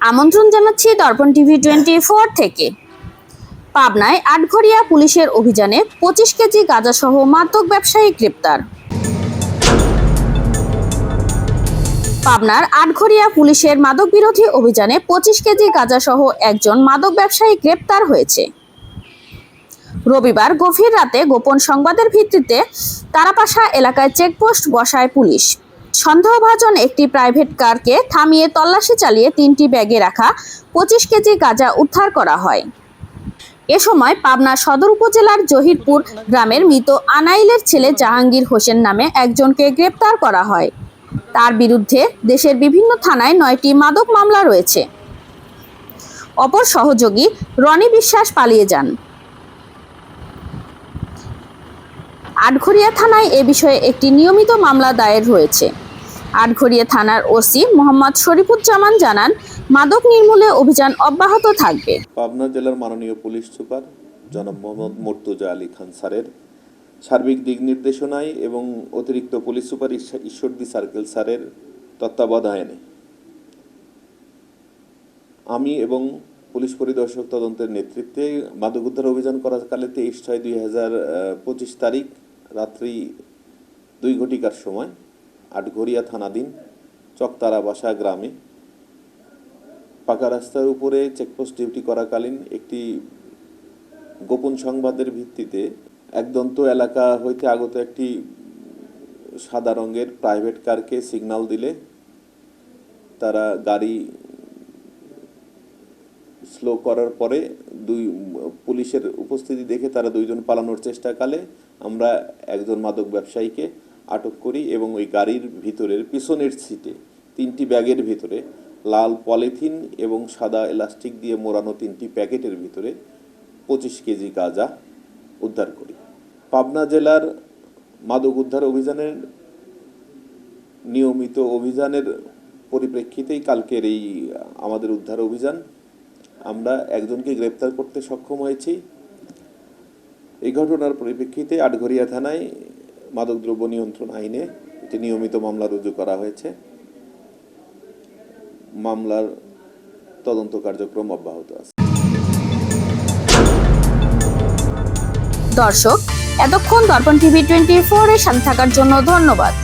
আমন্ত্রণ জানাচ্ছি দর্পণ TV twenty four থেকে। পাবনায় আটঘরিয়া পুলিশের অভিযানে পঁচিশ কেজি গাঁজাসহ মাদক ব্যবসায়ী গ্রেপ্তার। পাবনার আটঘরিয়া পুলিশের মাদক বিরোধী অভিযানে পঁচিশ কেজি গাঁজাসহ একজন মাদক ব্যবসায়ী গ্রেপ্তার হয়েছে। রবিবার গভীর রাতে গোপন সংবাদের ভিত্তিতে তারাপাশা এলাকায় চেকপোস্ট বসায় পুলিশ। সন্দেহভাজন একটি প্রাইভেট কারকে থামিয়ে তল্লাশি চালিয়ে তিনটি ব্যাগে রাখা পঁচিশ কেজি গাঁজা উদ্ধার করা হয়। এ সময় পাবনা সদর উপজেলার জহিরপুর গ্রামের মৃত আনাইলের ছেলে জাহাঙ্গীর হোসেন নামে একজনকে গ্রেপ্তার করা হয়। তার বিরুদ্ধে দেশের বিভিন্ন থানায় নয়টি মাদক মামলা রয়েছে। অপর সহযোগী রনি বিশ্বাস পালিয়ে যান। আটঘরিয়া থানায় এ বিষয়ে একটি নিয়মিত মামলা দায়ের রয়েছে আটঘরিয়া থানার ওসি মোহাম্মদ শরীফুজ্জামান জানান, মাদক নির্মূলে অভিযান অব্যাহত থাকবে। পাবনা জেলার মাননীয় পুলিশ সুপার জনাব মোহাম্মদ মর্তুজা আলী খান স্যারের সার্বিক দিক নির্দেশনায় এবং অতিরিক্ত পুলিশ সুপার ঈশ্ব- ঈশ্বরদী সার্কেল স্যারের তত্ত্বাবধানে আমি এবং পুলিশ পরিদর্শক তদন্তের নেতৃত্বে মাদক উদ্ধার অভিযান করাকালে তেইশ ছয় দুই হাজার পঁচিশ তারিখ রাত্রি দুই ঘটিকার সময় আটঘরিয়া থানাধীন চকতারা বাসা গ্রামে। পাকা রাস্তার উপরে চেকপোস্ট ডিউটি করাকালীন একটি গোপন সংবাদের ভিত্তিতে একদন্ত এলাকা হইতে আগত একটি সাদা রঙের প্রাইভেট কারকে সিগন্যাল দিলে তারা গাড়ি স্লো করার পরে দুই পুলিশের উপস্থিতি দেখে তারা দুইজন পালানোর চেষ্টাকালে আমরা একজন মাদক ব্যবসায়ীকে আটক করি এবং ওই গাড়ির ভিতরের পিছনের সিটে, তিনটি ব্যাগের ভিতরে, লাল পলিথিন এবং সাদা এলাস্টিক দিয়ে মোড়ানো তিনটি প্যাকেটের ভিতরে পঁচিশ কেজি গাঁজা উদ্ধার করি। পাবনা জেলার মাদক উদ্ধার অভিযানের নিয়মিত অভিযানের পরিপ্রেক্ষিতেই কালকের এই আমাদের উদ্ধার অভিযান। আমরা একজনকে গ্রেপ্তার করতে সক্ষম হয়েছি। এই ঘটনার পরিপ্রেক্ষিতে আটঘরিয়া থানায় মাদকদ্রব্য নিয়ন্ত্রণ আইনে একটি নিয়মিত মামলা রুজু করা হয়েছে। মামলার তদন্ত কার্যক্রম অব্যাহত আছে। দর্শক, এতক্ষণ দর্পণ টিভি টোয়েন্টি ফোর এর সাথে থাকার জন্য ধন্যবাদ।